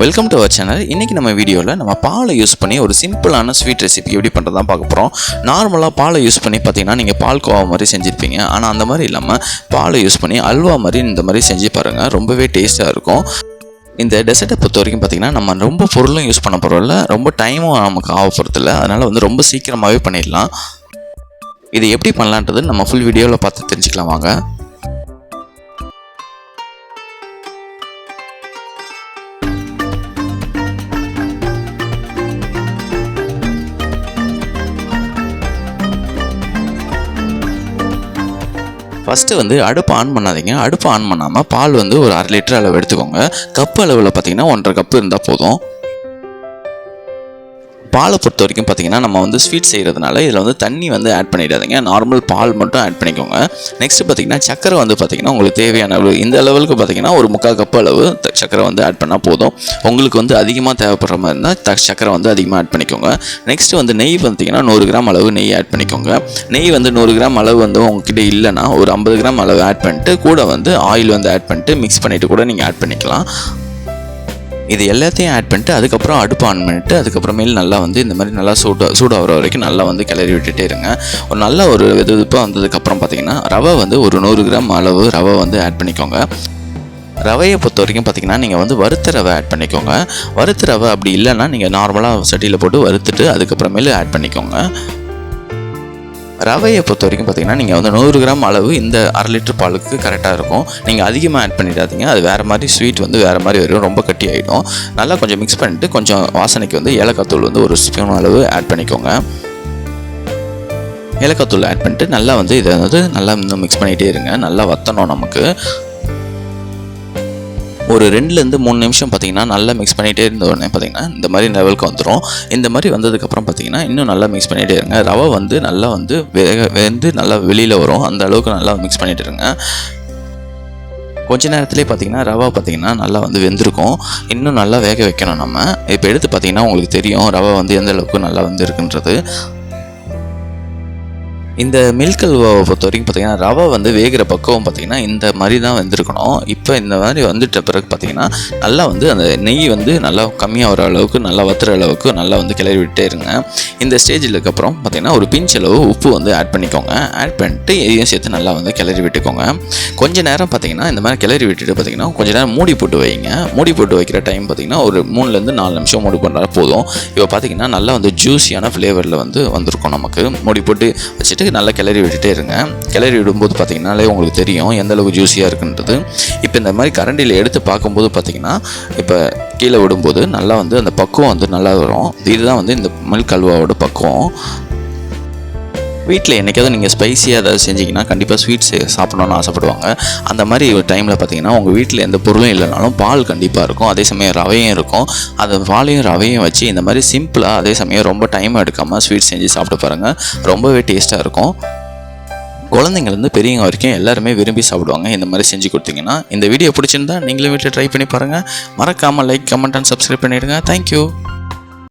Welcome to our channel இன்றைக்கி நம்ம வீடியோவில் நம்ம பாலை யூஸ் பண்ணி ஒரு சிம்பிளான ஸ்வீட் ரெசிபி எப்படி பண்ணுறதா பார்க்க போகிறோம் நார்மலாக பாலை யூஸ் பண்ணி பார்த்தீங்கன்னா நீங்கள் பால் கோவா மாதிரி செஞ்சுருப்பீங்க. ஆனால் அந்த மாதிரி இல்லாமல் பாலை யூஸ் பண்ணி அல்வா மாதிரி இந்த மாதிரி செஞ்சு பாருங்கள் ரொம்பவே டேஸ்ட்டாக இருக்கும். இந்த டெசர்ட்டை பொறுத்த வரைக்கும் பார்த்தீங்கன்னா நம்ம ரொம்ப பொருளும் யூஸ் பண்ண போகிறோம்ல ரொம்ப டைமும் நமக்கு ஆக போகிறதில்ல அதனால் வந்து ரொம்ப சீக்கிரமாகவே பண்ணிடலாம். இது எப்படி பண்ணலான்றது நம்ம ஃபுல் வீடியோவில் பார்த்து தெரிஞ்சுக்கலாம். வாங்க. ஃபஸ்ட்டு வந்து அடுப்பு ஆன் பண்ணாதீங்க. அடுப்பு ஆன் பண்ணாமல் பால் வந்து ஒரு அரை லிட்டர் அளவு எடுத்துக்கோங்க. கப்பு அளவில் பார்த்தீங்கன்னா ஒன்றரை கப்பு இருந்தால் போதும். பாலை பொறுத்த வரைக்கும் பார்த்தீங்கன்னா நம்ம வந்து ஸ்வீட் செய்கிறதுனால இதில் வந்து தண்ணி வந்து ஆட் பண்ணிடாதீங்க. நார்மல் பால் மட்டும் ஆட் பண்ணிக்கோங்க. நெக்ஸ்ட் பார்த்தீங்கன்னா சக்கரை வந்து பார்த்தீங்கன்னா உங்களுக்கு தேவையான அளவு இந்த லெவலுக்கு பார்த்தீங்கன்னா ஒரு முக்கால் கப் அளவு சக்கரை வந்து ஆட் பண்ணால் போதும். உங்களுக்கு வந்து அதிகமாக தேவைப்படுற மாதிரி இருந்தால் த சக்கரை வந்து அதிகமாக ஆட் பண்ணிக்கோங்க. நெக்ஸ்ட் வந்து நெய் பார்த்தீங்கன்னா நூறு கிராம் அளவு நெய் ஆட் பண்ணிக்கோங்க. நெய் வந்து நூறு கிராம் அளவு வந்து உங்ககிட்ட இல்லைன்னா ஒரு ஐம்பது கிராம் அளவு ஆட் பண்ணிட்டு கூட வந்து ஆயில் வந்து ஆட் பண்ணிட்டு மிக்ஸ் பண்ணிவிட்டு கூட நீங்கள் ஆட் பண்ணிக்கலாம். இது எல்லாத்தையும் ஆட் பண்ணிட்டு அதுக்கப்புறம் அடுப்பு ஆன் பண்ணிட்டு அதுக்கப்புறமேல் நல்லா வந்து இந்த மாதிரி நல்லா சூடு சூடாகிற வரைக்கும் நல்லா வந்து கிளறி விட்டுட்டே இருங்க. ஒரு நல்ல ஒரு வெது வெதுப்பாக வந்ததுக்கப்புறம் பார்த்தீங்கன்னா ரவை வந்து ஒரு நூறு கிராம் அளவு ரவை வந்து ஆட் பண்ணிக்கோங்க. ரவையை பொறுத்த வரைக்கும் பார்த்தீங்கன்னா நீங்கள் வந்து வறுத்த ரவை ஆட் பண்ணிக்கோங்க. வறுத்த ரவை அப்படி இல்லைன்னா நீங்கள் நார்மலாக சட்டியில் போட்டு வறுத்துட்டு அதுக்கப்புறமேலு ஆட் பண்ணிக்கோங்க. ரவையை பொறுத்த வரைக்கும் பார்த்தீங்கன்னா நீங்கள் வந்து நூறு கிராம் அளவு இந்த அரை லிட்டர் பாலுக்கு கரெக்டாக இருக்கும். நீங்கள் அதிகமாக ஆட் பண்ணிடாதீங்க. அது வேறு மாதிரி ஸ்வீட் வந்து வேறு மாதிரி வரும் ரொம்ப கட்டி ஆகிடும் நல்லா கொஞ்சம் மிக்ஸ் பண்ணிட்டு கொஞ்சம் வாசனைக்கு வந்து ஏலக்காய் தூள் வந்து ஒரு ஸ்பூன் அளவு ஆட் பண்ணிக்கோங்க. ஏலக்காய் தூள் ஆட் பண்ணிட்டு நல்லா வந்து இதை வந்து நல்லா இன்னும் மிக்ஸ் பண்ணிகிட்டே இருங்க. நல்லா வத்தணும் நமக்கு. ஒரு ரெண்டுலேருந்து மூணு நிமிஷம் பார்த்தீங்கன்னா நல்லா மிக்ஸ் பண்ணிகிட்டே இருந்த உடனே பார்த்தீங்கன்னா இந்த மாதிரி லெவலுக்கு வந்துடும் இந்த மாதிரி வந்ததுக்கப்புறம் பார்த்தீங்கன்னா இன்னும் நல்லா மிக்ஸ் பண்ணிகிட்டே இருங்க. ரவை வந்து நல்லா வந்து வேக வெந்து நல்லா வெளியில் வரும். அந்த அளவுக்கு நல்லா மிக்ஸ் பண்ணிகிட்டு இருங்க. கொஞ்ச நேரத்துலேயே பார்த்தீங்கன்னா ரவை பார்த்தீங்கன்னா நல்லா வந்து வெந்திருக்கும். இன்னும் நல்லா வேக வைக்கணும் நம்ம. இப்போ எடுத்து பார்த்தீங்கன்னா உங்களுக்கு தெரியும் ரவை வந்து எந்த அளவுக்கு நல்லா வந்து இருக்குன்றது இந்த மில்க் அல்வாவை பொறுத்த வரைக்கும் பார்த்தீங்கன்னா ரவை வந்து வேகிற பக்குவம் பார்த்தீங்கன்னா இந்த மாதிரி தான் வந்திருக்கணும். இப்போ இந்த மாதிரி வந்துட்ட பிறகு பார்த்தீங்கன்னா நல்லா வந்து அந்த நெய் வந்து நல்லா கம்மியாக வர அளவுக்கு நல்லா வத்துற அளவுக்கு நல்லா வந்து கிளறி விட்டே இருங்க. இந்த ஸ்டேஜில் அப்புறம் பார்த்தீங்கன்னா ஒரு பிஞ்ச் அளவு உப்பு வந்து ஆட் பண்ணிக்கோங்க. ஆட் பண்ணிட்டு இதையும் சேர்த்து நல்லா வந்து கிளறி விட்டுக்கோங்க. கொஞ்ச நேரம் பார்த்தீங்கன்னா இந்த மாதிரி கிளறி விட்டுட்டு பார்த்தீங்கன்னா கொஞ்ச நேரம் மூடி போட்டு வைங்க. மூடி போட்டு வைக்கிற டைம் பார்த்தீங்கன்னா ஒரு மூணுலேருந்து நாலு நிமிஷம் மூடி போட்டால் போதும். இப்போ பார்த்தீங்கன்னா நல்லா வந்து ஜூஸியான ஃப்ளேவரில் வந்து வந்திருக்கும் நமக்கு. மூடி போட்டு வச்சுட்டு நல்லா கிளறி விட்டுட்டே இருங்க. கிளறி விடும்போது பார்த்தீங்கன்னாலே உங்களுக்கு தெரியும் எந்த அளவுக்கு ஜூஸியாக இருக்குன்றது. இப்போ இந்த மாதிரி கரண்டியில் எடுத்து பார்க்கும்போது பார்த்தீங்கன்னா இப்போ கீழே விடும்போது நல்லா வந்து அந்த பக்குவம் வந்து நல்லா வரும். இதுதான் வந்து இந்த மில்க் அல்வாவோட பக்குவம். வீட்டில் என்றைக்காவது நீங்கள் ஸ்பைஸியாக ஏதாவது செஞ்சீங்கன்னா கண்டிப்பாக ஸ்வீட்ஸ் சாப்பிடணும்னு ஆசைப்படுவாங்க. அந்த மாதிரி ஒரு டைமில் பார்த்தீங்கன்னா உங்கள் வீட்டில் எந்த பொருளும் இல்லைனாலும் பால் கண்டிப்பாக இருக்கும். அதே சமயம் ரவையும் இருக்கும். அந்த பாலையும் ரவையும் வச்சு இந்த மாதிரி சிம்பிளாக அதே சமயம் ரொம்ப டைம் எடுக்காமல் ஸ்வீட் செஞ்சு சாப்பிட்டு பாருங்கள் ரொம்பவே டேஸ்ட்டாக இருக்கும். குழந்தைங்கலேருந்து பெரியவங்க வரைக்கும் எல்லாருமே விரும்பி சாப்பிடுவாங்க. இந்த மாதிரி செஞ்சு கொடுத்தீங்கன்னா இந்த வீடியோ பிடிச்சிருந்தா நீங்களும் வீட்டில் ட்ரை பண்ணி பாருங்கள் மறக்காமல் லைக் கமெண்ட் அண்ட் சப்ஸ்கிரைப் பண்ணிவிடுங்க தேங்க்யூ